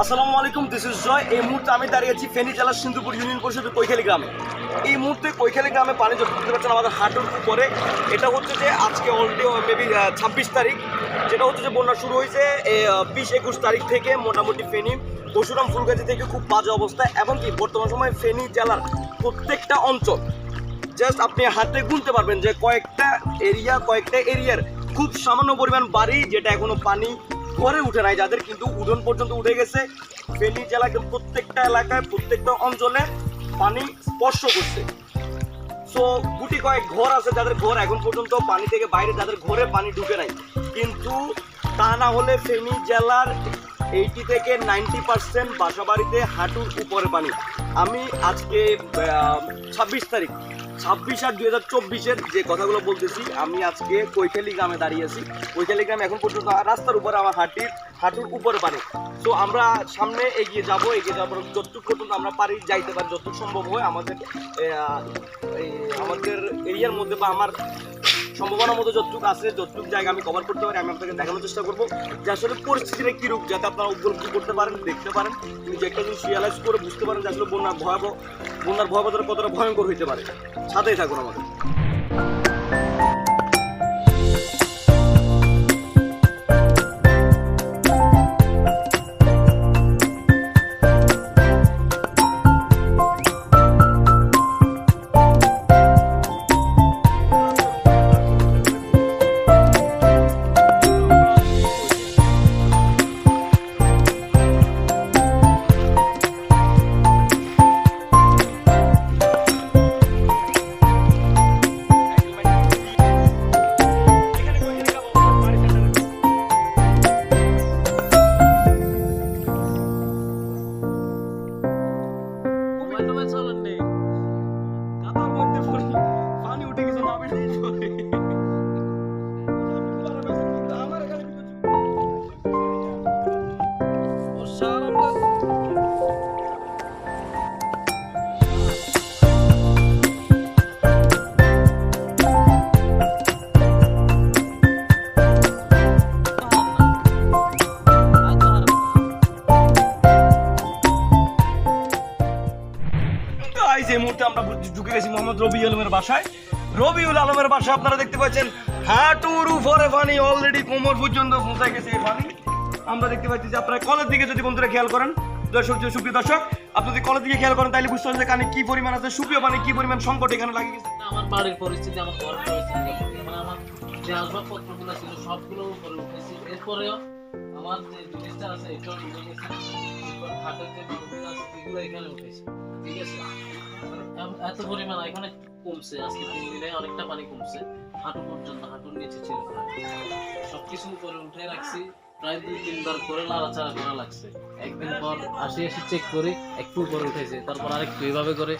আসসালামু আলাইকুম this is জয় এই মুহূর্তে আমি দাঁড়িয়ে আছি ফেনী জেলার সিন্ধুপুর ইউনিয়ন পরিষদের কৈখালী গ্রামে। এই মুহূর্তে কৈখালী গ্রামে পানি যত দেখতে পাচ্ছেন আমাদের হাঁটুর উপরে। এটা হচ্ছে যে আজকে অলরেডি মেবি ছাব্বিশ তারিখ। যেটা হচ্ছে যে বন্যা শুরু হয়েছে বিশ একুশ তারিখ থেকে মোটামুটি ফেনী, পরশুরাম ফুলগাছি থেকে খুব বাজে অবস্থা, এমনকি বর্তমান সময়ে ফেনী জেলার প্রত্যেকটা অঞ্চল জাস্ট আপনি হাতে গুনতে পারবেন যে কয়েকটা এরিয়া কয়েকটা এরিয়ার খুব সামান্য পরিমাণ বাড়ি, যেটা এখনও পানি করে উঠে নাই, যাদের কিন্তু উঠোন পর্যন্ত উঠে গেছে। ফেনী জেলা একদম প্রত্যেকটা এলাকায়, প্রত্যেকটা অঞ্চলে পানি স্পর্শ করছে। সো গুটি কয়েক ঘর আছে যাদের ঘর এখন পর্যন্ত পানি থেকে বাইরে, যাদের ঘরে পানি ঢুকে নাই। কিন্তু তা না হলে ফেনী জেলার এইটি থেকে নাইনটি পার্সেন্ট বাসাবাড়িতে হাঁটুর উপরে পানি। আমি আজকে ছাব্বিশ তারিখ ছাব্বিশ আর দুই হাজার চব্বিশের যে কথাগুলো বলতেছি, আমি আজকে কৈখালী গ্রামে দাঁড়িয়ে আছি। কৈখালী গ্রামে এখন পর্যন্ত রাস্তার উপরে, আমার হাঁটির, হাঁটুর উপরে পানি। তো আমরা সামনে এগিয়ে যাব, এগিয়ে যাব যতটুকু পর্যন্ত আমরা পারি যাইতে পারি, যতটুকু সম্ভব হয় আমাদের আমাদের এরিয়ার মধ্যে বা আমার সম্ভাবনার মতো যতটুকু আছে, যতটুকু জায়গা আমি কভার করতে পারি, আমি আপনাকে দেখানোর চেষ্টা করব যে আসলে পরিস্থিতিটা কীরূপ, যাতে আপনারা উপলব্ধি করতে পারেন, দেখতে পারেন যে একটা জিনিস রিয়ালাইজ করে বুঝতে পারেন যে আসলে বন্যার ভয়াবহ, বন্যার ভয়াবহতা কতটা ভয়ঙ্কর হইতে পারে। সাথেই থাকুন আমাদের। মুহূর্তে আমরা ঢুকে গেছি মোহাম্মদ রবি আলমের বাসায়। রবিউল আলমের বাসায় আপনারা দেখতে পাচ্ছেন, হাঁটুর উপরে পানি অলরেডি কোমর পর্যন্ত পৌঁছায় গেছে এই পানি। আমরা দেখতে পাচ্ছি যে আপনারা কলের দিকে যদি বন্ধুরা খেয়াল করেন, দর্শক সুপ্রিয় দর্শক, আপনি যদি কলের দিকে খেয়াল করেন, তাহলে বুঝতে পারছেন কানে কি পরিমাণ আছে, সুপ্রিয় পানি, কি পরিমাণ সংকট এখানে লাগে গেছে। আমার বাড়ির পরিস্থিতি, আমার ঘর পরিস্থিতি মানে আমার যে আসবাবপত্রগুলো ছিল, সবগুলো উপরে এরপরেও আমার যে জিনিসটা আছে, এটাও নিয়ে গেছি। এগুলো এখানে উঠেছে। ঠিক আছে? এত পরিমাণ এখানে কমছে, আজকে দিনে অনেকটা পানি কমছে। হাঁটু পর্যন্ত হাঁটুর নিচে ছিল। সবকিছু উপরে উঠে রাখছি। প্রায় দুই তিনবার করে নাড়াচাড়া করা লাগছে। একদিন পর আসি এসে চেক করি একটু উপরে উঠেছে। তারপর আরেকটু এইভাবে করে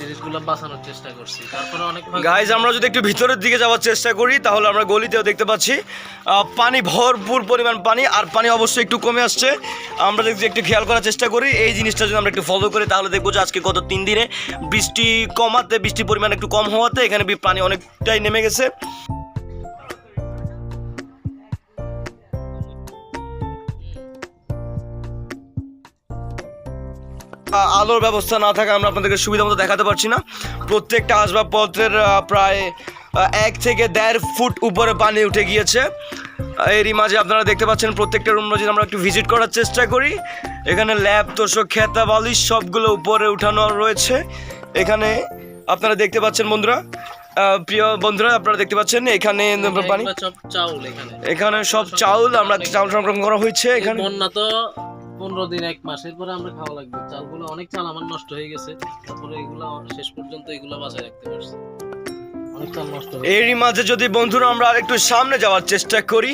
জিনিসগুলো বাঁচানোর চেষ্টা করছি। তারপরে অনেক গাইজ আমরা যদি একটু ভিতরের দিকে যাওয়ার চেষ্টা করি, তাহলে আমরা গলিতেও দেখতে পাচ্ছি পানি, ভরপুর পরিমাণ পানি, আর পানি অবশ্যই একটু কমে আসছে। আমরা যদি একটু খেয়াল করার চেষ্টা করি, এই জিনিসটা যদি আমরা একটু ফলো করি, তাহলে দেখব যে আজকে গত তিন দিনে বৃষ্টি কমাতে, বৃষ্টির পরিমাণ একটু কম হওয়াতে এখানে পানি অনেকটাই নেমে গেছে। আলোর ব্যবস্থা না থাকা আমরা আপনাদেরকে সুবিধা মতো দেখাতে পারছি না। প্রত্যেকটা আসবাবপত্রের প্রায় এক থেকে দেড় ফুট উপরে পানি উঠে গিয়েছে। এরই মাঝে আপনারা দেখতে পাচ্ছেন প্রত্যেকটা রুম যদি আমরা একটু ভিজিট করার চেষ্টা করি এখানে ল্যাব তোষক খেতা বালিশ সবগুলো উপরে উঠানো রয়েছে। এখানে আপনারা দেখতে পাচ্ছেন বন্ধুরা প্রিয় বন্ধুরা আপনারা দেখতে পাচ্ছেন এখানে পানি। সব চাউল এখানে। এখানে সব চাউল আমরা চাউল সংরক্ষণ করা হয়েছে এখানে। বন্যা তো পনেরো দিন, এক মাসের পরে আমরা খাওয়া লাগবে। চালগুলো অনেক চাল আমার নষ্ট হয়ে গেছে। তারপরে এগুলো শেষ পর্যন্ত এগুলো বাঁচায় রাখতে পারছি। এরই মাঝে যদি বন্ধুরা, আমরা আর একটু সামনে যাওয়ার চেষ্টা করি।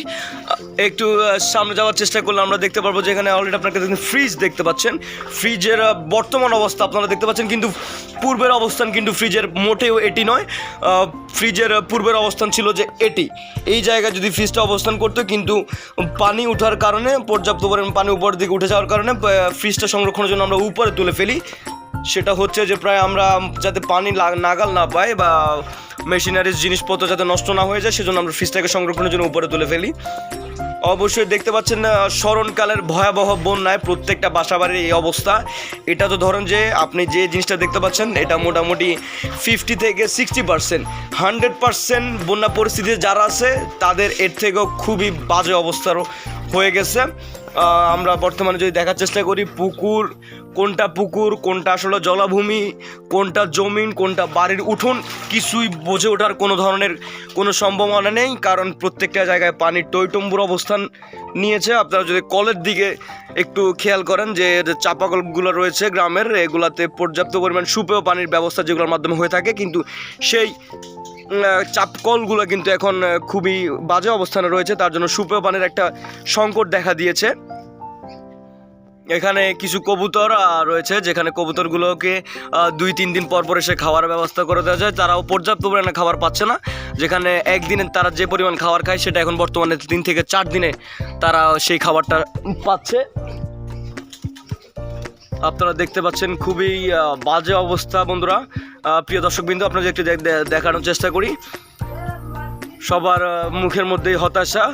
একটু সামনে যাওয়ার চেষ্টা করলে আমরা দেখতে পারব যে এখানে অলরেডি আপনাকে ফ্রিজ দেখতে পাচ্ছেন। ফ্রিজের বর্তমান অবস্থা আপনারা দেখতে পাচ্ছেন, কিন্তু পূর্বের অবস্থান কিন্তু ফ্রিজের মোটেও এটি নয়। ফ্রিজের পূর্বের অবস্থান ছিল যে এটি। এই জায়গায় যদি ফ্রিজটা অবস্থান করতো, কিন্তু পানি ওঠার কারণে, পর্যাপ্ত পরিমাণ পানি উপরের দিকে উঠে যাওয়ার কারণে ফ্রিজটা সংরক্ষণের জন্য আমরা উপরে তুলে ফেলি। সেটা হচ্ছে যে প্রায় আমরা যাতে পানি নাগাল না পাই বা মেশিনারিজ জিনিসপত্র যাতে নষ্ট না হয়ে যায়, সেজন্য আমরা ফ্রিজটাকে সংরক্ষণের জন্য উপরে তুলে ফেলি। অবশ্যই দেখতে পাচ্ছেন স্মরণকালের ভয়াবহ বন্যায় প্রত্যেকটা বাসাবাড়ির এই অবস্থা। এটা তো ধরেন যে আপনি যে জিনিসটা দেখতে পাচ্ছেন, এটা মোটামুটি ফিফটি থেকে সিক্সটি পার্সেন্ট হান্ড্রেড পার্সেন্ট বন্যা পরিস্থিতিতে যারা আছে, তাদের এর থেকেও খুবই বাজে অবস্থার হয়ে গেছে। আমরা বর্তমানে যদি দেখার চেষ্টা করি, পুকুর, কোনটা পুকুর, কোনটা আসলে জলাভূমি, কোনটা জমিন, কোনটা বাড়ির উঠোন, কিছুই বোঝে ওঠার কোনো ধরনের কোনো সম্ভাবনা নেই, কারণ প্রত্যেকটা জায়গায় পানির টইটম্বুর অবস্থান নিয়েছে। আপনারা যদি কলের দিকে একটু খেয়াল করেন যে চাপাকলগুলো রয়েছে গ্রামের, এগুলাতে পর্যাপ্ত পরিমাণ সুপেয় পানির ব্যবস্থা যেগুলোর মাধ্যমে হয়ে থাকে, কিন্তু সেই চাপকলগুলো কিন্তু এখন খুবই বাজে অবস্থানে রয়েছে। তার জন্য সুপেয় পানির একটা সংকট দেখা দিয়েছে। এখানে কিছু কবুতর রয়েছে, যেখানে কবুতরগুলোকে দুই, তিন দিন পর পর এসে খাওয়ার ব্যবস্থা করে দেওয়া যায়। তারাও পর্যাপ্ত পরিমাণে খাবার পাচ্ছে না। যেখানে একদিনে তারা যে পরিমাণ খাবার খায়, সেটা এখন বর্তমানে তিন থেকে চার দিনে তারা সেই খাবারটা পাচ্ছে। আপনারা দেখতে পাচ্ছেন খুবই বাজে অবস্থা, বন্ধুরা। প্রিয় দর্শকবৃন্দ, আপনাদের একটু দেখানোর চেষ্টা করি। সবার মুখের মধ্যেই হতাশা।